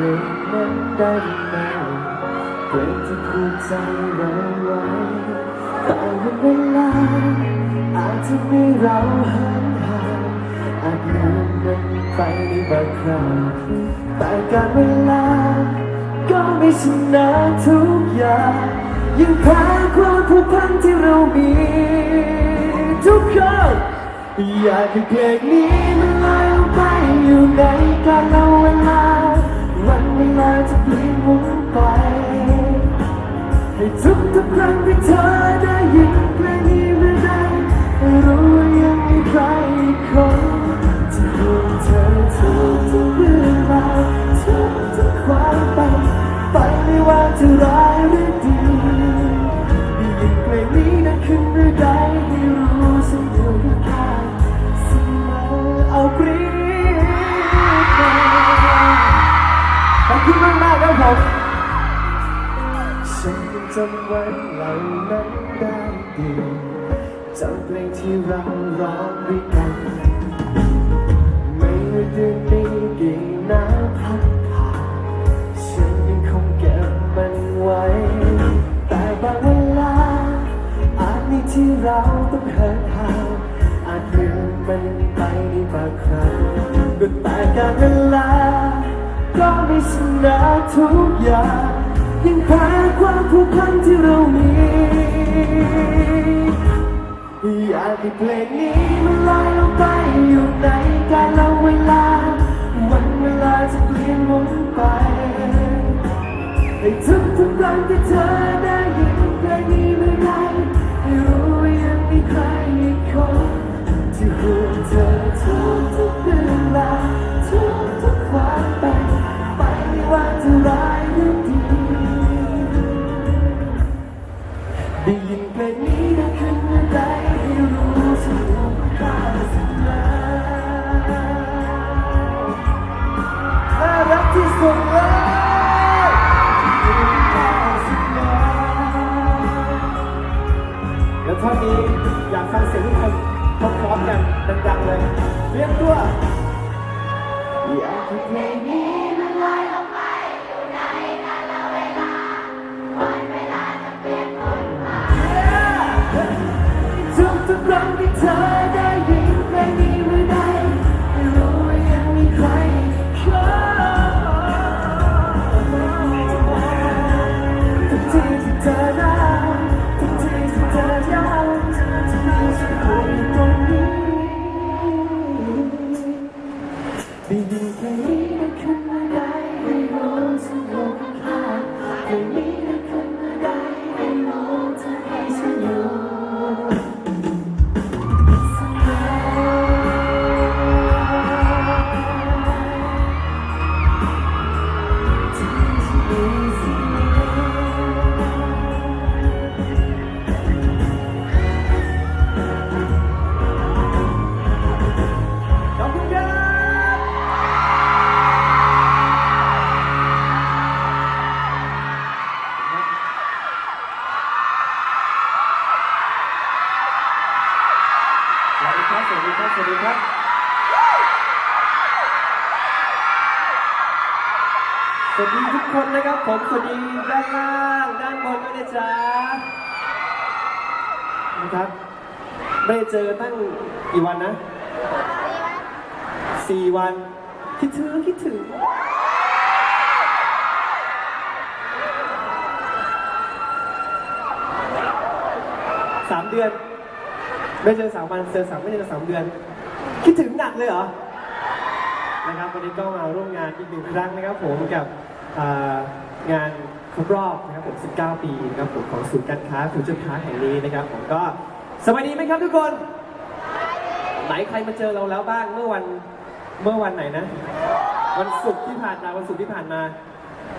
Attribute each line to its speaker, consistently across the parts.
Speaker 1: เพลงเพลงนั้นได้หรือไม่เพลงที่ผูกใจเราไว้แต่วันเวลาอาจจะมีเราห่างห่างอาจลืมมันไปในบางครั้งแต่การเวลาก็ไม่ชนะทุกอย่างยังแพ้ความผูกพันที่เรามีทุกคนอยากให้เพลงนี้ จำวันเหล่านั้นได้ดีจำเพลงที่เราร้องด้วยกันไม่ว่าเดือนปีกี่นาวพัดผ่านฉันยังคงเก็บมันไว้ แต่บางเวลา อาจมีที่เราต้องเหินห่างอาจลืมมันไปในบางครั้งก็แต่การเวลา ก็ไม่ชนะทุกอย่าง ยังแพ้ความผูกพันที่เรามีอยากให้เพลงนี้มันลอยลงไปอยู่ในกาลเวลา วันเวลาจะเปลี่ยนหมุนไปให้ทุกทุกๆครั้งที่เธอได้ยินเพลงนี้เมื่อใดให้รู้ว่ายังมีใครอีกคนที่ห่วงเธอ เจอ
Speaker 2: ตั้
Speaker 1: งกี่วันนะ
Speaker 2: สี่วันคิดถึงคิดถึง สามเดือน ไม่เจอสามวันเจอสามไม่เจอสามเดือน คิดถึงหนักเลยเหรอ นะครับวันนี้ก็มาร่วมงานอีกหนึ่งครั้งนะครับผมกับงานครบรอบนะครับผม 19 ปีนะครับผมของศูนย์การค้าฟูเจอร์พาร์คแห่งนี้นะครับผมก็ สวัสดีไหมครับทุกคนไหนใครมาเจอเราแล้วบ้างเมื่อวันเมื่อวันไหนนะ วันศุกร์ที่ผ่านมาวันศุกร์ที่ผ่านมา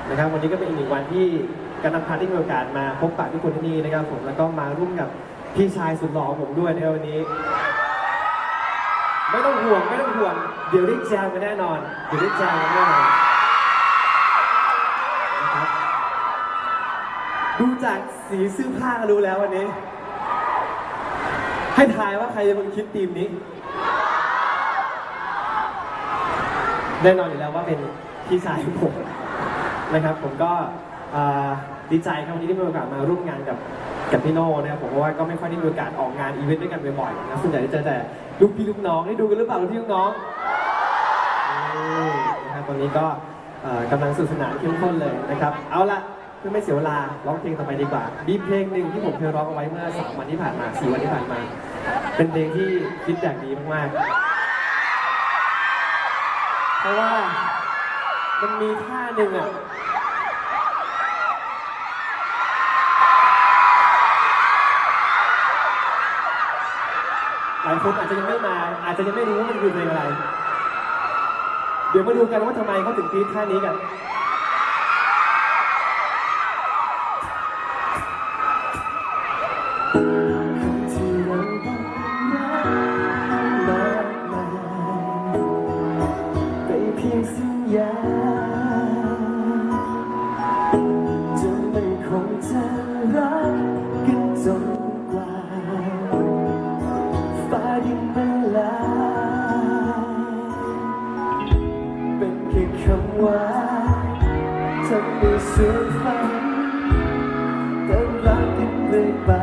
Speaker 2: นะครับ วันนี้ก็เป็นอีกหนึ่งวันที่การนำพาได้มีโอกาสมาพบปะทุกคนที่นี่นะครับ ผมแล้วก็มาร่วมกับพี่ชายสุดหล่อของผมด้วยในวันนี้ ไม่ต้องห่วงไม่ต้องห่วง เดี๋ยวได้แจมกันแน่นอนเดี๋ยวได้แจมกันแน่นอนนะครับดูจากสีเสื้อผ้าก็รู้แล้ววันนี้ ให้ทายว่าใครจะเป็นคนคิดทีมนี้
Speaker 3: แน่นอนอยู่แล้วว่าเป็นพี่ชายของผมนะครับ ผมก็ดีใจครับวันนี้ได้มีโอกาสมาร่วมงานกับกับพี่โน่นะครับผมเพราะว่าก็ไม่ค่อยได้มีโอกาสออกงานอีเวนต์ด้วยกันบ่อยๆนะส่วนใหญ่จะเจอแต่ลูกพี่ลูกน้องได้ดูกันหรือเปล่าลูกพี่ลูกน้องนะครับตอนนี้ก็กำลังสนุกสนานเข้มข้นเลยนะครับ เอาละ เพื่อไม่เสียเวลาร้องเพลงต่อไปดีกว่ามีเพลงหนึ่งที่ผมเคยร้องเอาไว้เมื่อสามวันที่ผ่านมาสี่วันที่ผ่านมา เป็นเพลงที่ฟีดแบกดีมากๆ เพราะว่ามันมีท่าหนึ่งอะหลายคนอาจจะยังไม่มา อาจจะยังไม่รู้ว่ามันคือเพลงอะไร เดี๋ยวมาดูกันว่าทำไมเขาถึงกรี๊ดท่านี้กัน
Speaker 1: กกั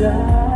Speaker 1: ใ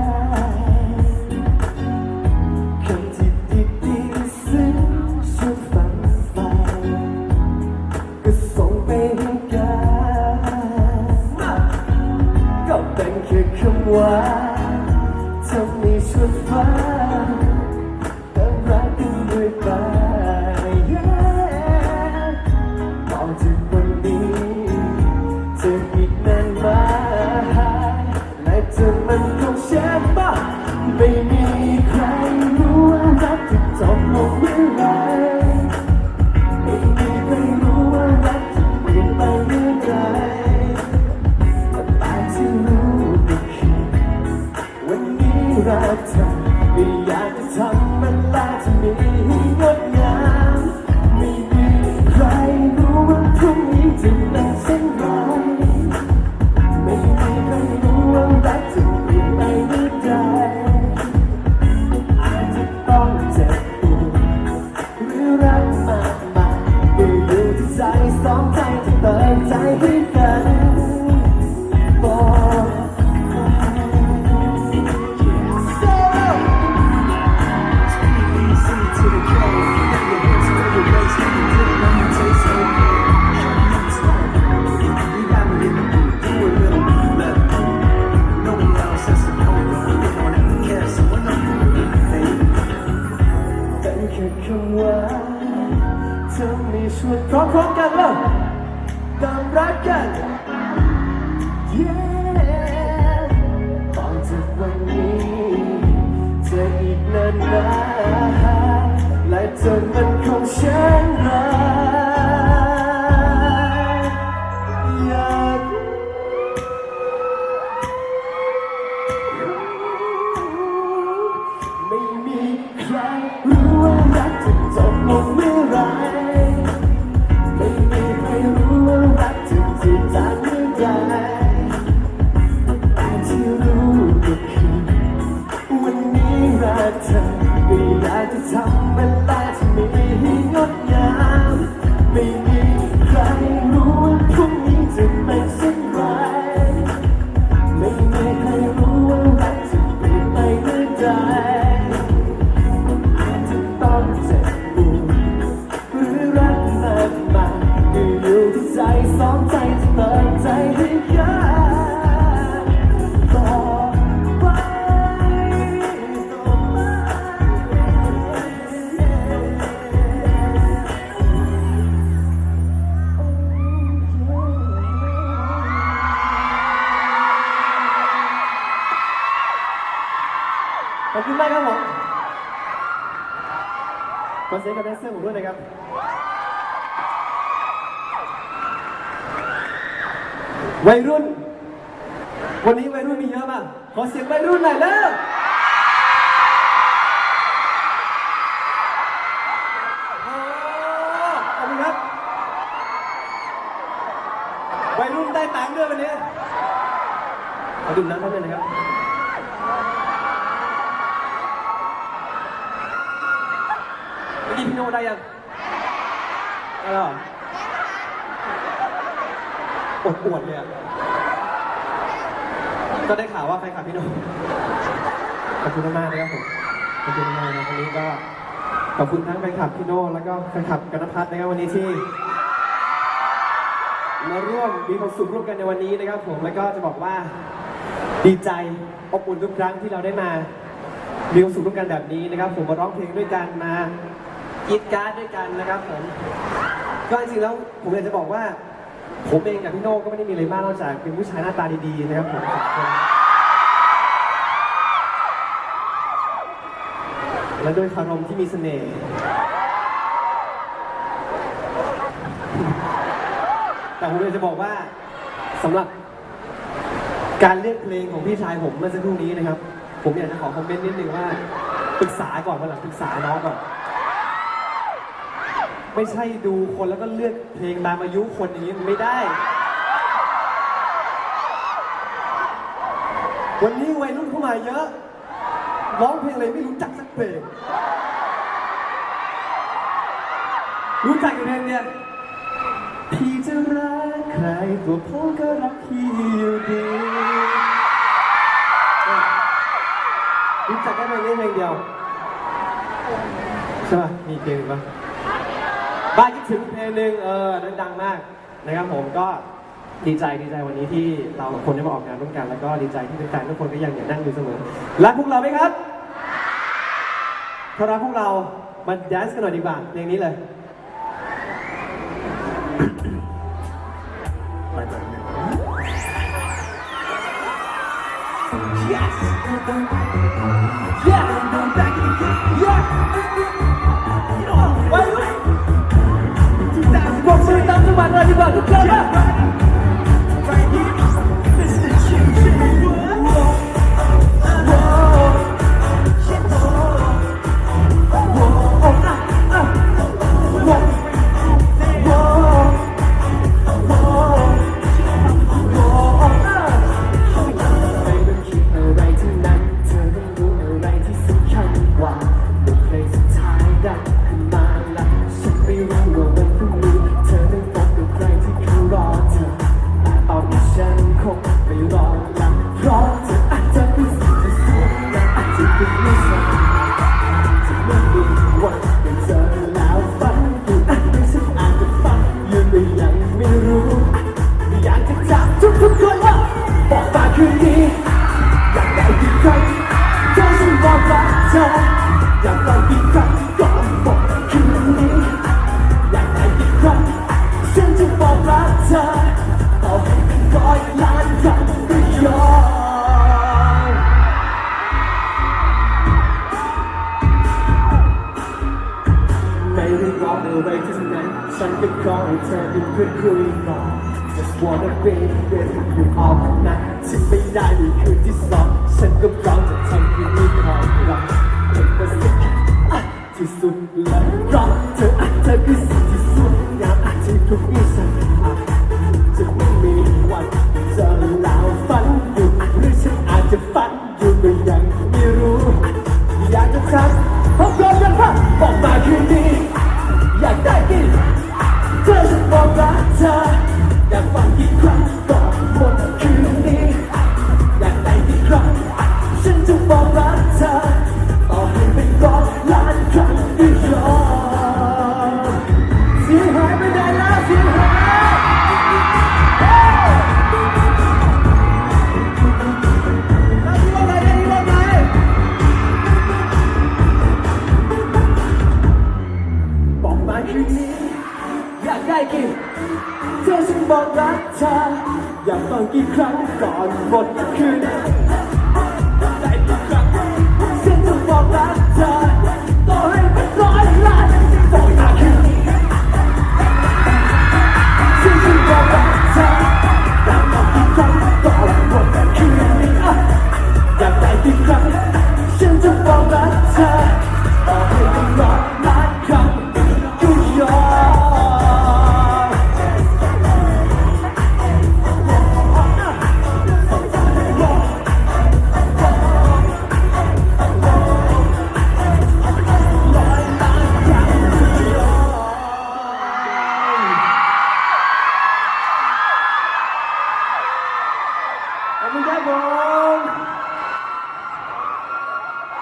Speaker 1: คุณมากครับผมขอเสียงกับแดนเซอร์ผมด้วยนะครับ วัยรุ่น วันนี้วัยรุ่นมีเยอะมาก ขอเสียงวัยรุ่นหน่อยเร็วโอ้ขอบคุณครับ วัยรุ่นได้ตังค์ด้วยวันนี้ ขอดื่มน้ำแป๊บนึงนะครับ เมื่อกี้พี่โน่ได้ยังได้แล้วเหรอ อดอวดเลยอะก็ได้ข่าวว่าแฟนคลับพี่โน่ขอบคุณมากๆนะครับผมขอบคุณมากนะวันนี้ก็ขอบคุณทั้งแฟนคลับพี่โน่แล้วก็แฟนคลับกนพัฒน์นะครับวันนี้ที่มาร่วมมีความสุขร่วมกันในวันนี้นะครับผมแล้วก็จะบอกว่าดีใจอบอุ่นทุกครั้งที่เราได้มามีความสุขร่วมกันแบบนี้นะครับ ผมมาร้องเพลงด้วยกันมากีดการ์ดด้วยกันนะครับผมก็จริงๆแล้วผมอยากจะบอกว่า ผมเองกับพี่โน่ก็ไม่ได้มีอะไรมากนอกจากเป็นผู้ชายหน้าตาดีๆนะครับผมสองคนและด้วยคารมที่มีเสน่ห์แต่ผมอยากจะบอกว่าสำหรับการเลือกเพลงของพี่ชายผมเมื่อสักครู่นี้นะครับ ผมอยากจะขอคอมเมนต์นิดนึงว่าปรึกษาก่อนวันหลังปรึกษาน้องก่อน ไม่ใช่ดูคนแล้วก็เลือกเพลงตามอายุคนอย่างนี้มันไม่ได้ วันนี้วัยรุ่นเข้ามาเยอะ ร้องเพลงอะไรไม่รู้จักสักเพลง รู้จักอยู่เพลงเนี่ย พี่จะรักใครตัวผมก็รักพี่อยู่ดี รู้จักแค่เพลงนี้เพลงเดียว ใช่ป่ะมีเพลงป่ะ บ้านคิดถึงเพลงหนึ่งเออนั้นดังมากนะครับผมก็ดีใจดีใจวันนี้ที่เราสองคนได้มาออกงานร่วมกัน แล้วก็ดีใจที่แฟนๆทุกคนก็ยังอยากนั่งอยู่เสมอรักพวกเราไหมครับถ้ารักพวกเรามาแดนซ์กันหน่อยดีกว่าเพลงนี้เลย เ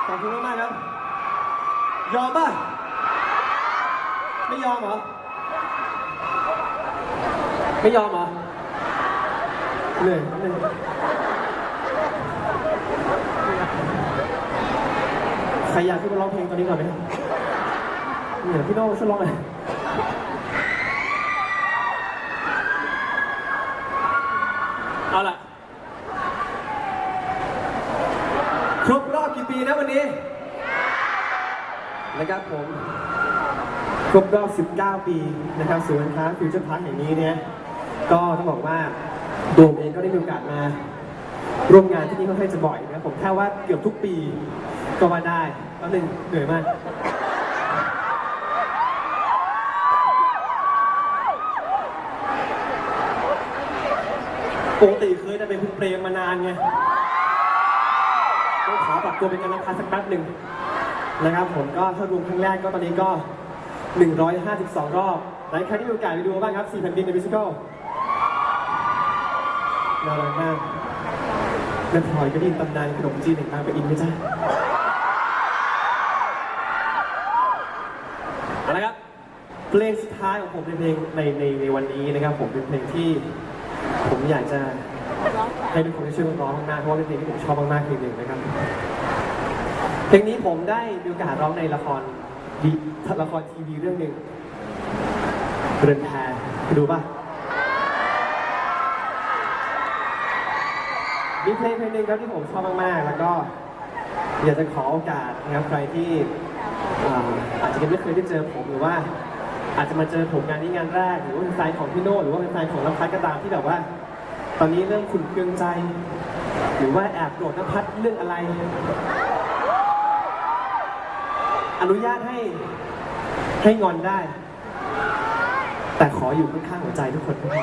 Speaker 1: ขอบคุณมากๆครับ ยอมป่ะ ไม่ยอมเหรอ ไม่ยอมเหรอเหนื่อยนิดนึงใครอยากขึ้นมาร้องเพลงตอนนี้ก่อนไหมเหนื่อยพี่โน้ช่วยร้องหน่อยเอาล่ะ ครบรอบกี่ ปีนะวันนี้นะครับผมครบรอบ 19 ปีนะครับศูนย์การค้าฟิวเจอร์พาร์คแห่งนี้เนี่ยก็ต้องบอกว่าโดมเองก็ได้มีโอกาสมา ร่วมงานที่นี่ค่อนข้างจะบ่อยนะครับผมแค่ว่าเกือบทุกปีก็มาได้ก็หนึ่งเหนื่อยมากปกติเคยจะเป็นคุณเปรมมานานไง ต้องขอปรับตัวเป็นการรับค้าสักแป๊บหนึ่งนะครับผมก็ถ้ารวมครั้งแรกก็ตอนนี้ก็ 152 รอบหลายครั้งที่มีโอกาสไปดูบ้างครับ4แผ่นดินในมิวสิคลน่ารักมากแม่พลอยก็ได้ยินตำนานขนมจีนแห่งบางปะอินไหมจ๊ะเอาละครับเพลงสุดท้ายของผมเป็นเพลงในในในวันนี้นะครับ ผมเป็นเพลงที่ผมอยากจะ ให้ทุกคนได้ช่วยกันร้องมากๆเพราะว่าเป็นเพลงที่ผมชอบมากๆเพลงหนึ่งนะครับเพลงนี้ผมได้มีโอกาสร้องในละครดีละครทีวีเรื่องหนึ่งเรือนแพไปดูป่ะมีเพลงเพลงหนึ่งครับที่ผมชอบมากๆ แล้วก็อยากจะขอโอกาสนะครับใครที่อาอาจจะยังไม่เคยได้เจอผมหรือว่าอาจจะมาเจอผมงานนี้งานแรก หรือว่าเป็นแฟนของพี่โน่หรือว่าเป็นแฟนของน้ำพัดก็ตามที่แบบว่า ตอนนี้เรื่องขุนเคืองใจ หรือว่าแอบโกรธน้ำพัดเรื่องอะไร อนุญาตให้ให้งอนได้ แต่ขออยู่ข้างๆหัวใจทุกคนด้วย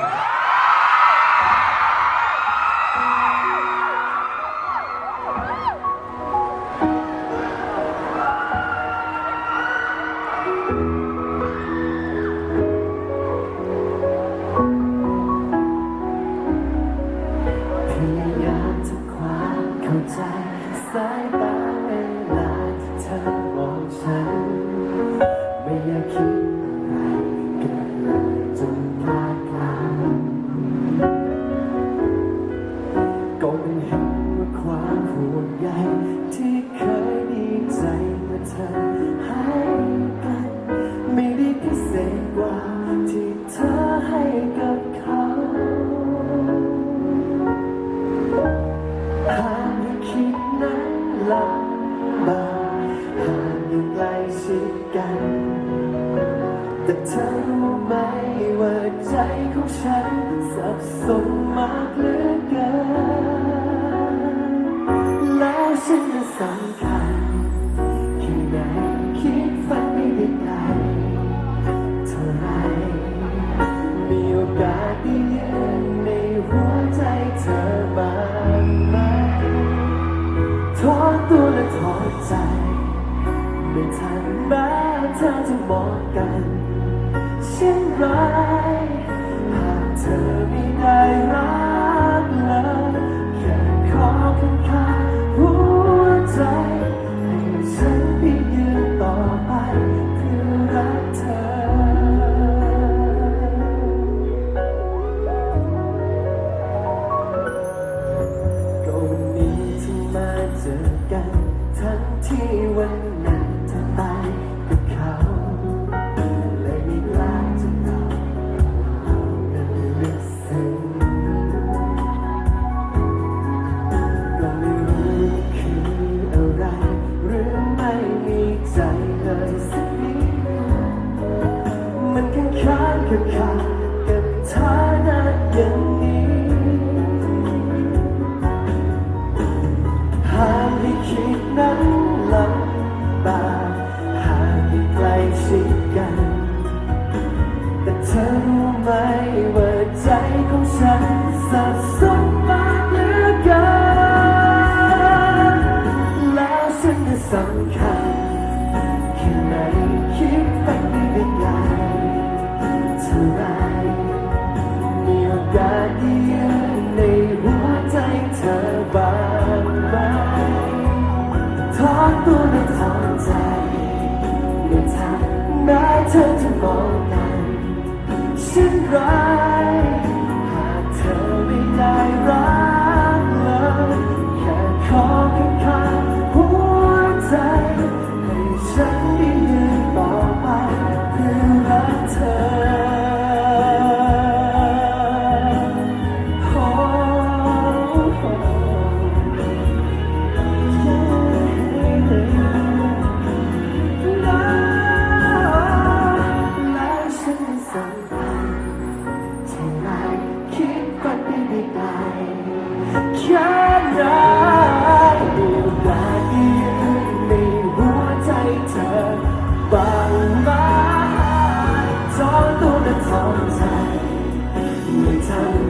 Speaker 4: ไ